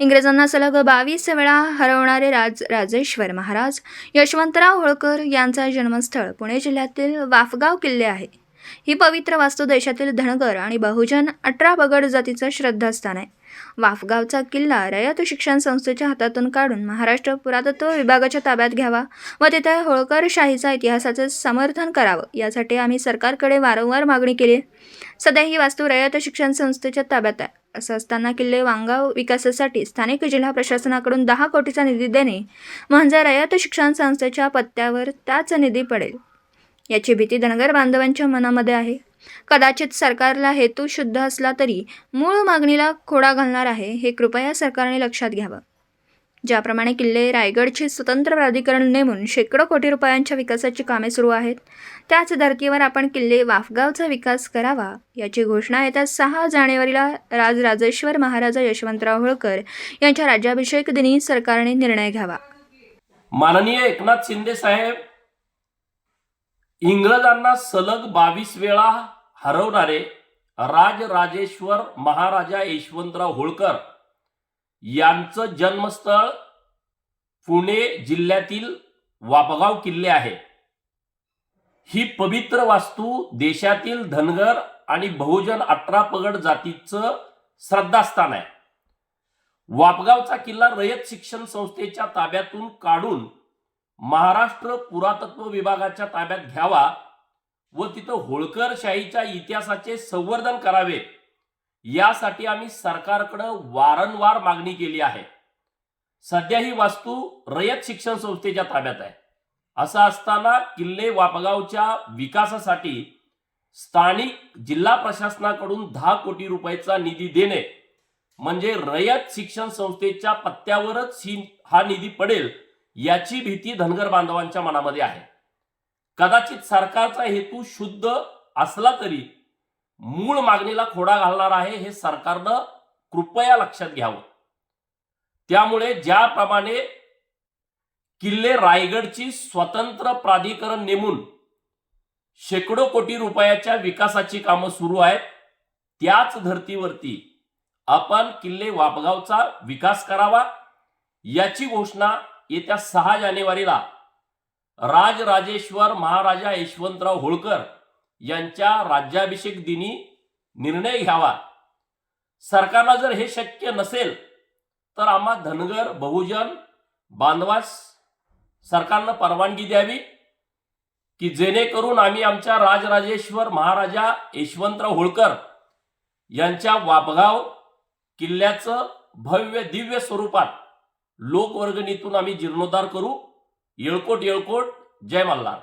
इंग्रजांना सलग बावीस वेळा हरवणारे राज राजेश्वर महाराज यशवंतराव होळकर यांचा जन्मस्थळ पुणे जिल्ह्यातील वाफगाव किल्ले आहे. ही पवित्र वास्तू देशातील धनगर आणि बहुजन अठरा बगड जातीचं श्रद्धास्थान आहे. वाफगावचा किल्ला रयत शिक्षण संस्थेच्या हातातून काढून महाराष्ट्र पुरातत्व विभागाच्या ताब्यात घ्यावा व तिथे होळकर शाहीचा इतिहासाचं समर्थन करावं यासाठी आम्ही सरकारकडे वारंवार मागणी केली आहे. सध्या ही वास्तू रयत शिक्षण संस्थेच्या ताब्यात आहे. असं असताना किल्ले वांगाव विकासासाठी स्थानिक जिल्हा प्रशासनाकडून दहा कोटीचा निधी देणे. म्हणजे रयत शिक्षण संस्थेच्या पत्त्यावर त्याच निधी पडेल. याची भीती धनगर बांधवांच्या मनामध्ये आहे. कदाचित सरकारला हेतू शुद्ध असला तरी मूळ मागणीला खोडा घालणार आहे हे कृपया सरकारने लक्षात घ्यावं. ज्याप्रमाणे किल्ले रायगडचे स्वतंत्र प्राधिकरण नेमून शेकडो कोटी रुपयांच्या विकासाची कामे सुरू आहेत. त्याच धर्तीवर आपण किल्ले वाफगावचा विकास करावा याची घोषणा येत्या सहा जानेवारीला राजराजेश्वर महाराजा यशवंतराव होळकर यांच्या राज्याभिषेक दिनी सरकारने निर्णय घ्यावा. माननीय एकनाथ शिंदे साहेब इंग्रजांना सलग बावीस वेळा हरवणारे राजराजेश्वर महाराजा यशवंतराव होळकर यांचं जन्मस्थळ पुणे जिल्ह्यातील वापगाव किल्ले आहे. ही पवित्र वास्तू देशातील धनगर आणि बहुजन अठरा पगड जातीचं श्रद्धास्थान आहे. वापगावचा किल्ला रयत शिक्षण संस्थेच्या ताब्यातून काढून महाराष्ट्र पुरातत्व विभागाच्या ताब्यात घ्यावा व तिथं होळकर शाहीच्या इतिहासाचे संवर्धन करावे यासाठी आम्ही सरकारकडं वारंवार मागणी केली आहे. सध्या ही वास्तू रयत शिक्षण संस्थेच्या ताब्यात आहे. असं असताना किल्ले वापगावच्या विकासासाठी स्थानिक जिल्हा प्रशासनाकडून दहा कोटी रुपयाचा निधी देणे म्हणजे रयत शिक्षण संस्थेच्या पत्त्यावरच ही हा निधी पडेल याची भीती धनगर बांधवांच्या मनामध्ये आहे. कदाचित सरकारचा हेतू शुद्ध असला तरी मूळ मागणीला खोडा घालणार आहे हे सरकारनं कृपया लक्षात घ्यावं. त्यामुळे ज्याप्रमाणे किल्ले रायगडची स्वतंत्र प्राधिकरण नेमून शेकडो कोटी रुपयाच्या विकासाची कामं सुरू आहेत त्याच धर्तीवरती आपण किल्ले वापगावचा विकास करावा याची घोषणा येत्या सहा जानेवारीला राजराजेश्वर महाराजा यशवंतराव होळकर यांच्या राज्याभिषेक दिनी निर्णय घ्यावा. सरकारला जर हे शक्य नसेल तर आम्हा धनगर बहुजन बांधवास सरकारनं परवानगी द्यावी की जेणेकरून आम्ही आमच्या राजराजेश्वर महाराजा यशवंतराव होळकर यांच्या वापगाव किल्ल्याचं भव्य दिव्य स्वरूपात लोकवर्गणीतून आम्ही जीर्णोद्धार करू. येळकोट येळकोट. जय मल्हार.